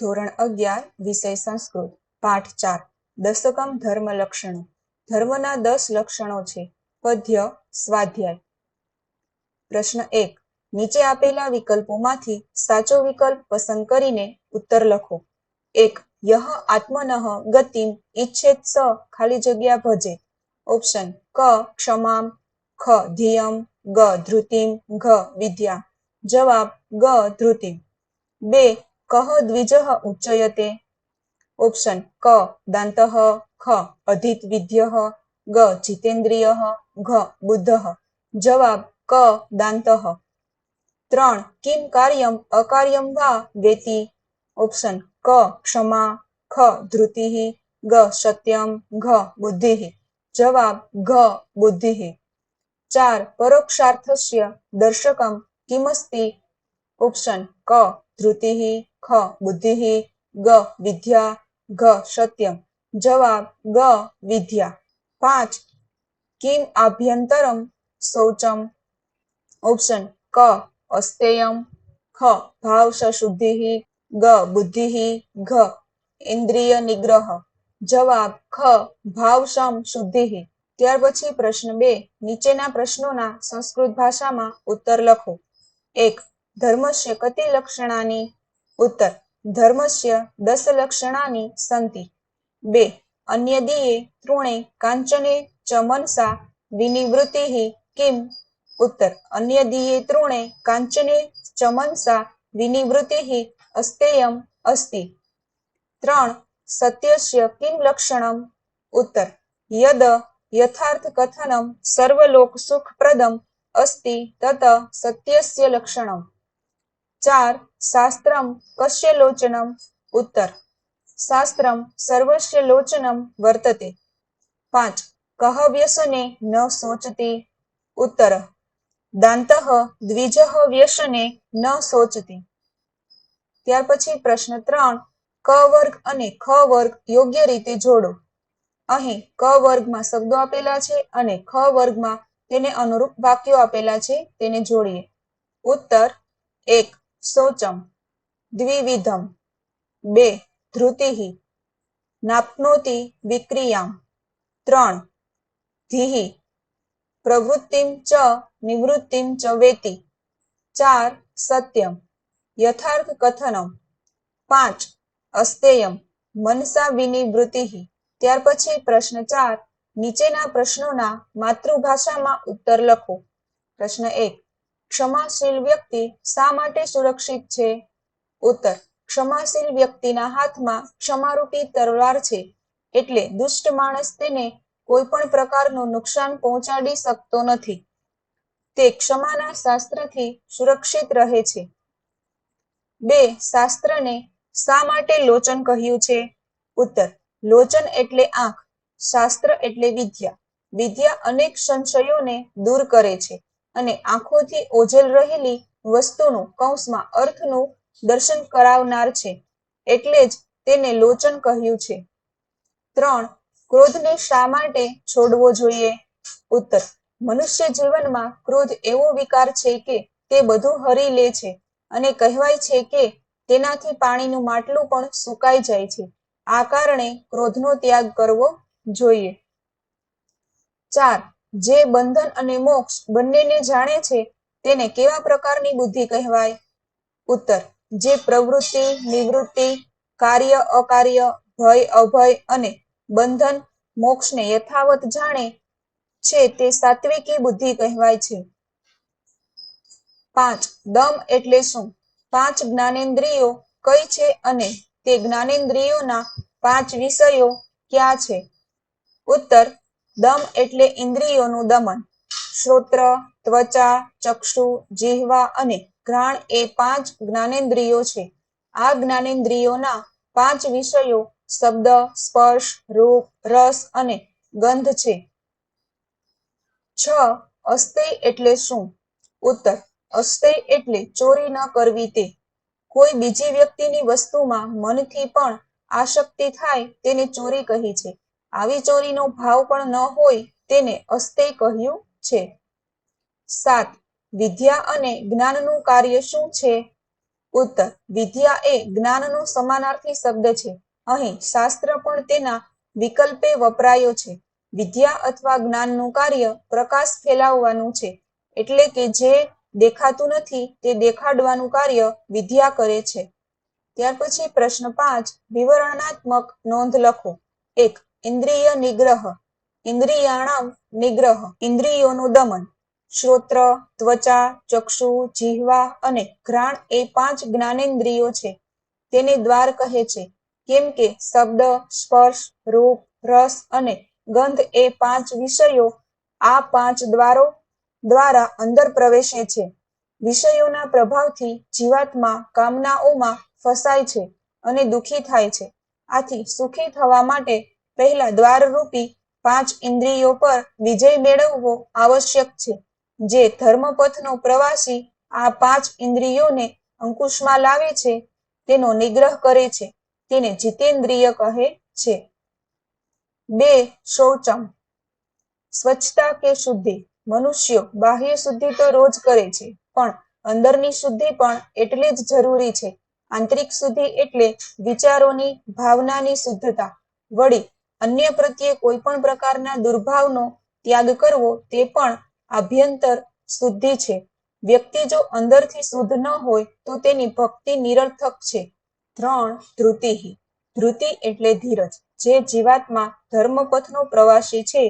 ધોરણ અગિયાર, વિષય સંસ્કૃત, પાઠ ચાર, દશકમ ધર્મ લક્ષણો. ધર્મના દસ લક્ષણો છે. પદ્ય, સ્વાધ્યાય. પ્રશ્ન એક, નીચે આપેલા વિકલ્પોમાંથી સાચો વિકલ્પ પસંદ કરીને ઉત્તર લખો. એક, યહ આત્મનઃ ગતિમ ઈચ્છેત સ ખાલી જગ્યા ભજે. ઓપ્શન, ક ક્ષમામ, ખ ધિયમ ગ ધૃતિમ ઘ વિદ્યા. જવાબ, ગ ધૃતિમ બે કહ દ્વિજ ઉચ્ચયતે? ઓપ્શન, ક, દાંત, ખ, અધિત વિધ્ય, ગ, જીતેન્દ્રિય, ઘ, બુદ્ધ. જવાબ, ક, દાંત. ત્રણ, કિમ કાર્યમ, અકાર્યમ વા વેતિ? ઓપ્શન, ક, ક્ષમા, ખ, ધૃતિ, ગ, સત્યમ, ઘ, બુદ્ધિ. જવાબ, ઘ, બુદ્ધિ. ચાર, પરોક્ષાર્થસ્ય, દર્શકમ, કિમસ્તિ? ઓપ્શન, ક, ધૃતિ ખ બુદ્ધિ ગ, વિદ્યા, ઘ, સત્યમ. જવાબ, ગ, વિદ્યા. પાંચ, કિમ આભ્યંતરમ, શૌચમ. ઓપ્શન, ક, અસ્તેયમ. ખ ભાવસ શુદ્ધિ ગ બુદ્ધિ ઘ, ઇન્દ્રિય નિગ્રહ. જવાબ, ખ ભાવસમ શુદ્ધિ ત્યાર પછી પ્રશ્ન બે, નીચેના પ્રશ્નોના સંસ્કૃત ભાષામાં ઉત્તર લખો. એક, ધર્મસ્ય કતિ લક્ષણાની ઉત્તર. ધર્મસ્ય દસ લક્ષણાની સંતિ બે. અન્ય દિયે તૃણે કાંચને ચ મનસા વિનિવૃત્તિ કિમ. ઉત્તર. અન્ય દિયે તૃણે કાંચને ચ મનસા વિનિવૃત્તિ અસ્તેયમ અસ્તિ. ત્રણ. સત્યસ્ય કિમ લક્ષણમ. ઉત્તર. યદ યથાર્થ કથનમ સર્વલોક સુખપ્રદમ અસ્તિ તત સત્યસ્ય લક્ષણમ. ચાર. શાસ્ત્રમ કશ્ય લોચનમ ઉત્તર શાસ્ત્રમ સર્વસ્ય લોચનમ વર્તતે પાંચ કહવ્યસને ન શોચતી ઉત્તર દાંત દ્વિજ વ્યસને ન શોચતી ત્યાર પછી પ્રશ્ન ત્રણ, ક વર્ગ અને ખ વર્ગ યોગ્ય રીતે જોડો। અહીં ક વર્ગમાં શબ્દો આપેલા છે અને ખ વર્ગમાં તેને અનુરૂપ વાક્યો આપેલા છે, તેને જોડીએ। ઉત્તર, એક શૌચમ, દ્વિવિધમ. બે ધૃતિ નાપ્નોતિ વિક્રિયામ. ત્રણ, ધીહિ. પ્રવૃત્તિમ ચ, નિવૃત્તિમ ચ વેતિ. ચાર, સત્યમ. યથાર્થ કથનમ. પાંચ, અસ્તેયમ. મનસા વિનિવૃત્તિ ત્યાર પછી પ્રશ્ન ચાર, નીચેના પ્રશ્નોના માતૃભાષામાં ઉત્તર લખો. પ્રશ્ન એક ક્ષમાશીલ વ્યક્તિ શા માટે સુરક્ષિત છે? ઉત્તર, ક્ષમાશીલ વ્યક્તિના હાથમાં ક્ષમારૂપી તલવાર છે એટલે દુષ્ટ માણસ તેને કોઈ પણ પ્રકારનું નુકસાન પહોંચાડી શકતો નથી. તે ક્ષમાના શાસ્ત્રથી સુરક્ષિત રહે છે. બે, શાસ્ત્રને શા માટે લોચન કહ્યું છે? ઉત્તર, લોચન એટલે આંખ, શાસ્ત્ર એટલે વિદ્યા. વિદ્યા અનેક સંશયોને દૂર કરે છે. અને આંખોથી ઓझેલ રહેલી વસ્તુનું કૌંસમાં અર્થનું દર્શન કરાવનાર છે. એટલે જ તેને લોચન કહ્યું છે. ત્રણ, ક્રોધને શા માટે છોડવો જોઈએ? ઉત્તર, મનુષ્ય જીવનમાં ક્રોધ એવો વિકાર છે કે તે બધું હરી લે છે અને કહેવાય છે કે તેનાથી પાણીનું માટલું પણ સુકાઈ જાય છે. આ કારણે ક્રોધનો ત્યાગ કરવો જોઈએ. ચાર જે બંધન અને મોક્ષ બંનેને જાણે છે, તેને કેવા પ્રકારની બુદ્ધિ કહેવાય? ઉત્તર, જે પ્રવૃત્તિ, નિવૃત્તિ, કાર્ય, અકાર્ય, ભય, અભય અને બંધન મોક્ષને યથાવત જાણે છે તે સાત્વિકી બુદ્ધિ કહેવાય છે. પાંચ, દમ એટલે શું? પાંચ જ્ઞાનેન્દ્રિયો કઈ છે અને તે જ્ઞાનેન્દ્રિયોના પાંચ વિષયો ક્યાં છે? ઉત્તર દમ એટલે ઇન્દ્રિયોનું દમન. શ્રોત્ર, ત્વચા, ચક્ષુ, જીહવા અને ઘ્રાણ એ પાંચ જ્ઞાનેન્દ્રિયો છે. આ જ્ઞાનેન્દ્રિયોના પાંચ વિષયો શબ્દ, સ્પર્શ, રૂપ, રસ અને ગંધ છે. છ અસ્તે એટલે શું? ઉત્તર અસ્તે એટલે ચોરી ન કરવી તે. કોઈ બીજી વ્યક્તિની વસ્તુમાં મનથી પણ આશક્તિ થાય તેને ચોરી કહી છે. આવી ચોરીનો ભાવ પણ ન હોય તેને અસ્તેય કહ્યું છે. સાત, વિદ્યા અને જ્ઞાનનું કાર્ય શું છે? ઉત્તર, વિદ્યા એ જ્ઞાનનો સમાનાર્થી શબ્દ છે. અહીં શાસ્ત્ર પણ તેના વિકલ્પે વપરાયો છે. વિદ્યા અથવા જ્ઞાનનું કાર્ય પ્રકાશ ફેલાવવાનું છે. એટલે કે જે દેખાતું નથી તે દેખાડવાનું કાર્ય વિદ્યા કરે છે. ત્યાર પછી પ્રશ્ન પાંચ, વિવરણાત્મક નોંધ લખો. એક ઇન્દ્રિય નિગ્રહ. ઇન્દ્રિયાણામ નિગ્રહ. ઇન્દ્રિયોનું દમન. શ્રોત્ર, ત્વચા, ચક્ષુ, જીહવા અને ઘ્રાણ એ પાંચ જ્ઞાનેન્દ્રિયો છે. તેને દ્વાર કહે છે. કેમ કે શબ્દ, સ્પર્શ, રૂપ, રસ અને ગંધ એ પાંચ વિષયો આ પાંચ દ્વારો દ્વારા અંદર પ્રવેશે છે. વિષયોના પ્રભાવથી જીવાત્મા કામનાઓમાં ફસાય છે અને દુઃખી થાય છે. આથી સુખી થવા માટે પહેલા દ્વારરૂપી પાંચ ઇન્દ્રિયો પર વિજય મેળવવો આવશ્યક છે. જે ધર્મપથનો પ્રવાસી આ પાંચ ઇન્દ્રિયોને અંકુશમાં લાવે છે, તેનો નિગ્રહ કરે છે, તેને જીતેન્દ્રિય કહે છે. બે શૌચમ. સ્વચ્છતા કે શુદ્ધિ. મનુષ્યો બાહ્ય શુદ્ધિ તો રોજ કરે છે, પણ અંદરની શુદ્ધિ પણ એટલી જ જરૂરી છે. આંતરિક શુદ્ધિ એટલે વિચારોની, ભાવનાની શુદ્ધતા. વળી અન્ય પ્રત્યે કોઈ પણ પ્રકારના દુર્ભાવનો ત્યાગ કરવો તે પણ આભ્યંતર શુદ્ધિ છે. વ્યક્તિ જો અંદરથી શુદ્ધ ન હોય તો તેની ભક્તિ નિરર્થક છે. ત્રણ ધૃતિ ધૃતિ એટલે ધીરજ. જે જીવાતમાં ધર્મપથનો પ્રવાસી છે,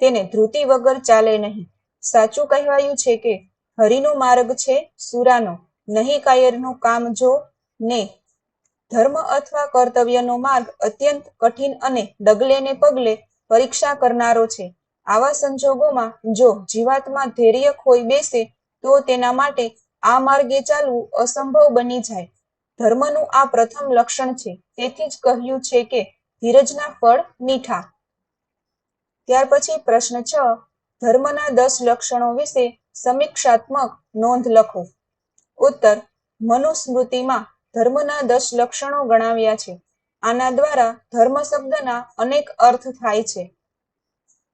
તેને ધૃતિ વગર ચાલે નહીં. સાચું કહેવાયું છે કે હરિનો માર્ગ છે સુરાનો, નહીં કાયરનું કામ જો ને ધર્મ અથવા કર્તવ્યનો માર્ગ અત્યંત કઠિન અને ડગલે ને પગલે પરીક્ષા કરનારો છે. આવા સંજોગોમાં જો જીવાતમાં ધૈર્ય ખોઈ બેસે, તો તેના માટે આ માર્ગે ચાલવું અસંભવ બની જાય. ધર્મનું આ પ્રથમ લક્ષણ છે. તેથી જ કહ્યું છે કે ધીરજના ફળ મીઠા. ત્યાર પછી પ્રશ્ન છ, ધર્મના દસ લક્ષણો વિશે સમીક્ષાત્મક નોંધ લખો. ઉત્તર, મનુસ્મૃતિમાં ધર્મના દસ લક્ષણો ગણાવ્યા છે. આના દ્વારા ધર્મ શબ્દના અનેક અર્થ થાય છે.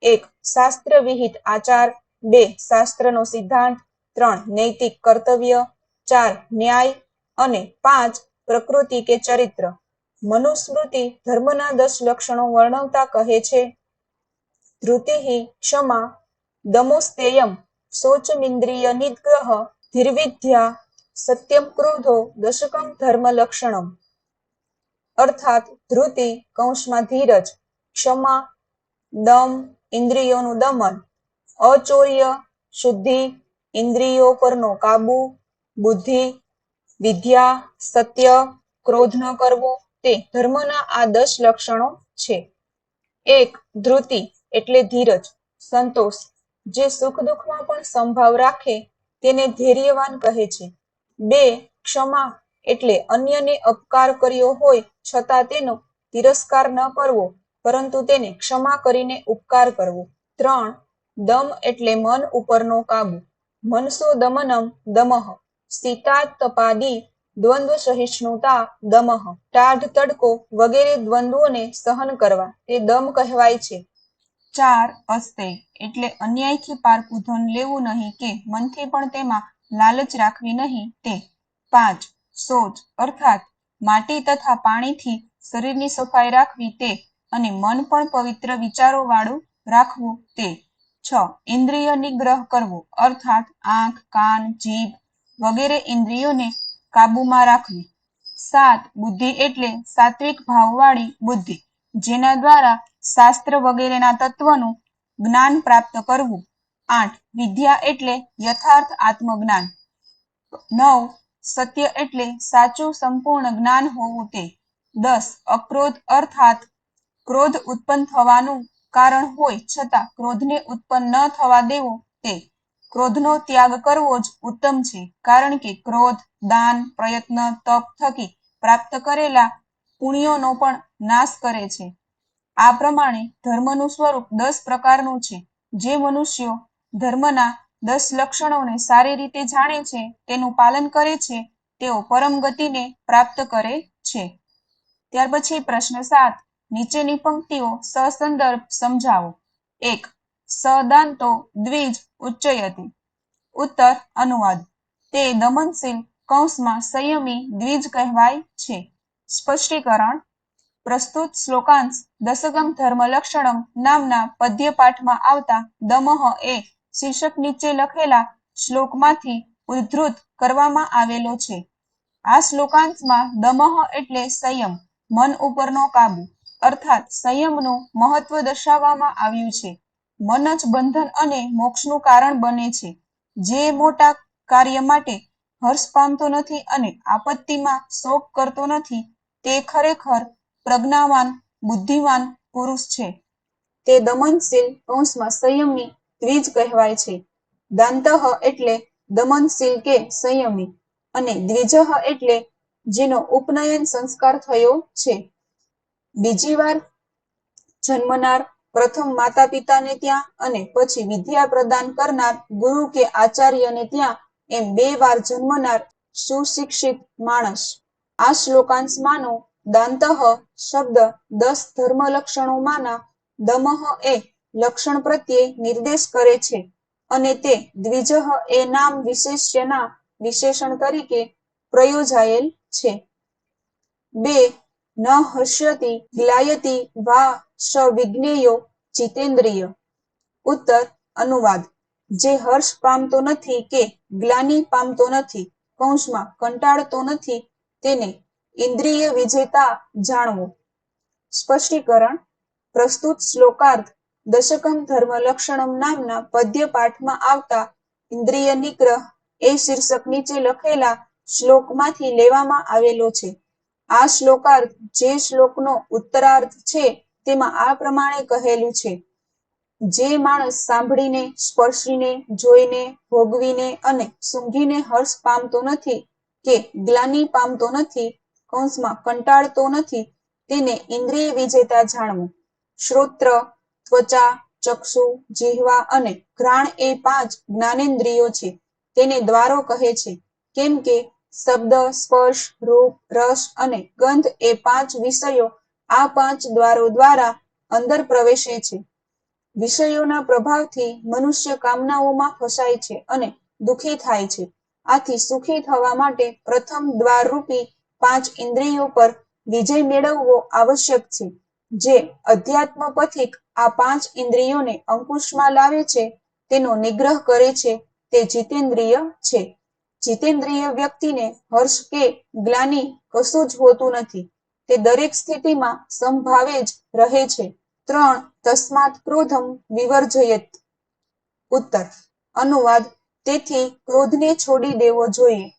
એક, શાસ્ત્ર વિહિત આચાર. બે, શાસ્ત્રનો સિદ્ધાંત. ત્રણ, નૈતિક કર્તવ્ય. ચાર, ન્યાય. અને પાંચ, પ્રકૃતિ કે ચરિત્ર. મનુસ્મૃતિ ધર્મના દસ લક્ષણો વર્ણવતા કહે છે. ધૃતિ ક્ષમા. દમોસ્તેયમ. શોચમિન્દ્રિય નિગ્રહ. ધીર્વિદ્યા. સત્યમ ક્રોધો દશકમ ધર્મ લક્ષણમ. અર્થાત ધૃતિ, કૌંસમાં ધીરજ, ક્ષમા, દમ, ઇન્દ્રિયોનું દમન અચોર્ય શુદ્ધિ, ઇન્દ્રિયો પરનો કાબુ, બુદ્ધિ, વિદ્યા, સત્ય, ક્રોધ ન કરવો, તે ધર્મના આ દસ લક્ષણો છે. એક, ધૃતિ એટલે ધીરજ, સંતોષ, જે સુખ દુઃખમાં પણ સંભાવ રાખે, તેને ધૈર્યવાન કહે છે. બે ક્ષમા એટલે અન્યને અપકાર કર્યો હોય છતાં તેનો તિરસ્કાર ન કરવો, પરંતુ તેને ક્ષમા કરીને ઉપકાર કરવો. ત્રણ, દમ એટલે મન ઉપરનો કાબુ. મનસો દમનમ દમહ સીતા તપાદી દ્વંદ્વ સહિષ્ણુતા દમહ ટાઢ તડકો વગેરે દ્વંદ્વોને સહન કરવા, તે દમ કહેવાય છે. ચાર, અસ્તે એટલે અન્યાયથી પારકું ધન લેવું નહીં કે મનથી પણ તેમાં લાલચ રાખવી નહીં તે પાંચ શૌચ અર્થાત માટી તથા પાણીથી શરીરની સફાઈ રાખવી તે અને મન પણ પવિત્ર વિચારો વાળું રાખવું તે છ ઇન્દ્રિય નિગ્રહ કરવો અર્થાત આંખ, કાન, જીભ વગેરે ઇન્દ્રિયોને કાબુમાં રાખવી. સાત બુદ્ધિ એટલે સાત્વિક ભાવવાળી બુદ્ધિ જેના દ્વારા શાસ્ત્ર વગેરેના તત્વનું જ્ઞાન પ્રાપ્ત કરવું. આઠ. વિદ્યા એટલે યથાર્થ આત્મજ્ઞાન. નવ. સત્ય એટલે સાચું સંપૂર્ણ જ્ઞાન હોવું તે. દસ. અક્રોધ અર્થાત ક્રોધ ઉત્પન્ન થવાનું કારણ હોય છતાં ક્રોધને ઉત્પન્ન ન થવા દેવો તે. ક્રોધનો ત્યાગ કરવો જ ઉત્તમ છે કારણ કે ક્રોધ, દાન, પ્રયત્ન, તપ, થકી પ્રાપ્ત કરેલા પુણ્યોનો પણ નાશ કરે છે. આ પ્રમાણે ધર્મનું સ્વરૂપ દસ પ્રકારનું છે. જે મનુષ્યો ધર્મના દસ લક્ષણોને સારી રીતે જાણે છે, તેનું પાલન કરે છે, તેઓ પરમ ગતિને પ્રાપ્ત કરે છે. ત્યાર પછી પ્રશ્ન સાત, નીચેની પંક્તિઓ સસંદર્ભ સમજાવો. એક, સદાંતો દ્વિજ ઉચ્ચયતી. ઉત્તર, અનુવાદ. તે દમનશીલ કૌંસમાં સંયમી દ્વિજ કહેવાય છે. સ્પષ્ટીકરણ, પ્રસ્તુત શ્લોકાંશ દશકમ ધર્મ લક્ષણમ નામના પદ્યપાઠમાં આવતા દમહ એ શીર્ષક નીચે લખેલા શ્લોકમાંથી ઉદ્ધૃત કરવામાં આવેલો છે. આ શ્લોકાંશમાં દમહ એટલે સંયમ, મન ઉપરનો કાબુ, અર્થાત સંયમનું મહત્વ દર્શાવવામાં આવ્યું છે. મન જ બંધન અને મોક્ષનું કારણ બને છે. જે મોટા કાર્ય માટે હર્ષ પામતો નથી અને આપત્તિમાં શોક કરતો નથી, તે ખરેખર પ્રજ્ઞાવાન બુદ્ધિમાન પુરુષ છે. તે દમનશીલ કૌંસમાં સંયમી દ્વિજ કહેવાય છે. દાંતઃ એટલે દમનશીલ કે સંયમી અને દ્વિજઃ એટલે જેનો ઉપનયન સંસ્કાર થયો છે. બીજી વાર જન્મનાર પ્રથમ માતા પિતાને ત્યાં અને પછી વિદ્યા પ્રદાન કરનાર ગુરુ કે આચાર્યને ત્યાં એમ બે વાર જન્મનાર સુશિક્ષિત માણસ. આ શ્લોકાંશમાંનો દાંતઃ શબ્દ દસ ધર્મ લક્ષણોમાંના દમઃ એ લક્ષણ પ્રત્યે નિર્દેશ કરે છે અને તે દ્વિજહ એ નામ વિશેષ્યના વિશેષણ તરીકે પ્રયોજાયેલ છે. બે, ન હસ્યતિ ગ્લાયતિ, વા સ વિજ્ઞેયો જીતેન્દ્રિય. ઉત્તર, અનુવાદ. જે હર્ષ પામતો નથી કે ગ્લાની પામતો નથી, કૌંસમાં કંટાળતો નથી, તેને ઇન્દ્રિય વિજેતા જાણવો. સ્પષ્ટીકરણ, પ્રસ્તુત શ્લોકાર્થ દશકમ ધર્મ લક્ષણમ નામના પદ્ય પાઠમાં આવતા ઇન્દ્રિય નિગ્રહ એ શીર્ષક નીચે લખેલા શ્લોકમાંથી લેવામાં આવેલો છે. આ શ્લોકાર્થ જે શ્લોકનો ઉત્તરાર્થ છે તેમાં આ પ્રમાણે કહેલું છે. જે માણસ સાંભળીને, સ્પર્શીને, જોઈને, ભોગવીને અને સૂંઘીને હર્ષ પામતો નથી કે ગ્લાની પામતો નથી, કૌંસમાં કંટાળતો નથી, તેને ઇન્દ્રિય વિજેતા જાણવું. શ્રોત્ર ત્વચા, ચક્ષુ, જીહવા અને ઘ્રાણ એ પાંચ જ્ઞાનેન્દ્રિયો છે. તેને દ્વારો કહે છે. કેમ કે શબ્દ, સ્પર્શ, રૂપ, રસ અને ગંધ એ પાંચ વિષયો આ પાંચ દ્વારો દ્વારા અંદર પ્રવેશે છે. વિષયોના પ્રભાવથી મનુષ્ય કામનાઓમાં ફસાય છે અને દુઃખી થાય છે. આથી સુખી થવા માટે પ્રથમ દ્વાર રૂપી પાંચ ઇન્દ્રિયો પર વિજય મેળવવો આવશ્યક છે. જે અધ્યાત્મ પથિક આ પાંચ ઇન્દ્રિયોને અંકુશમાં લાવે છે, તેનો નિગ્રહ કરે છે, તે જીતેન્દ્રિય છે. જીતેન્દ્રિય વ્યક્તિને હર્ષ કે ગ્લાની કશું જ હોતું નથી. તે દરેક સ્થિતિમાં સંભાવે જ રહે છે. ત્રણ, તસ્માત ક્રોધમ વિવર્જયત. ઉત્તર, અનુવાદ, તેથી ક્રોધને છોડી દેવો જોઈએ.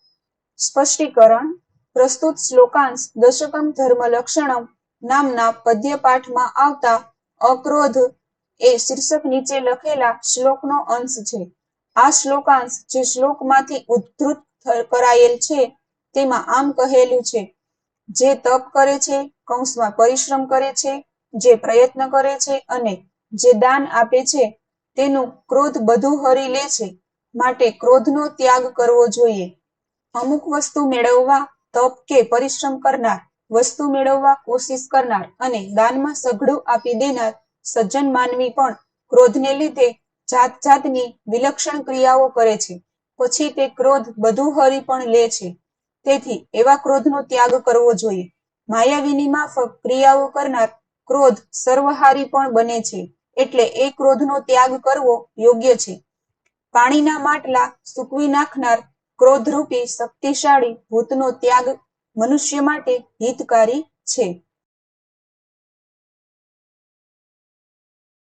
સ્પષ્ટીકરણ, પ્રસ્તુત શ્લોકાંશ દશકમ ધર્મ લક્ષણમ નામના પદ્યપાઠમાં આવતા અક્રોધ એ શીર્ષક નીચે લખેલા શ્લોકનો અંશ છે. આ શ્લોકાંશ જે શ્લોકમાંથી ઉદ્ધૃત કરાયેલ છે, તેમાં આમ કહેલું છે. જે તપ કરે છે, કૌંસમાં પરિશ્રમ કરે છે, જે પ્રયત્ન કરે છે અને જે દાન આપે છે, તેનું ક્રોધ બધું હરી લે છે. માટે ક્રોધનો ત્યાગ કરવો જોઈએ. અમુક વસ્તુ મેળવવા તપ કે પરિશ્રમ કરનાર વસ્તુ મેળવવા કોશિશ કરનાર અને દાનમાં સઘળું આપી દેનાર સજ્જન માનવી પણ ક્રોધને લીધે જાત જાતની વિલક્ષણ ક્રિયાઓ કરે છે. પછી તે ક્રોધ બધું હરી પણ લે છે. તેથી એવા ક્રોધનો ત્યાગ કરવો જોઈએ. માયાવીની માફક ક્રિયાઓ કરનાર ક્રોધ સર્વહારી પણ બને છે. એટલે એ ક્રોધનો ત્યાગ કરવો યોગ્ય છે. પાણીના માટલા સૂકવી નાખનાર ક્રોધરૂપી શક્તિશાળી ભૂતનો ત્યાગ મનુષ્ય માટે હિતકારી છે.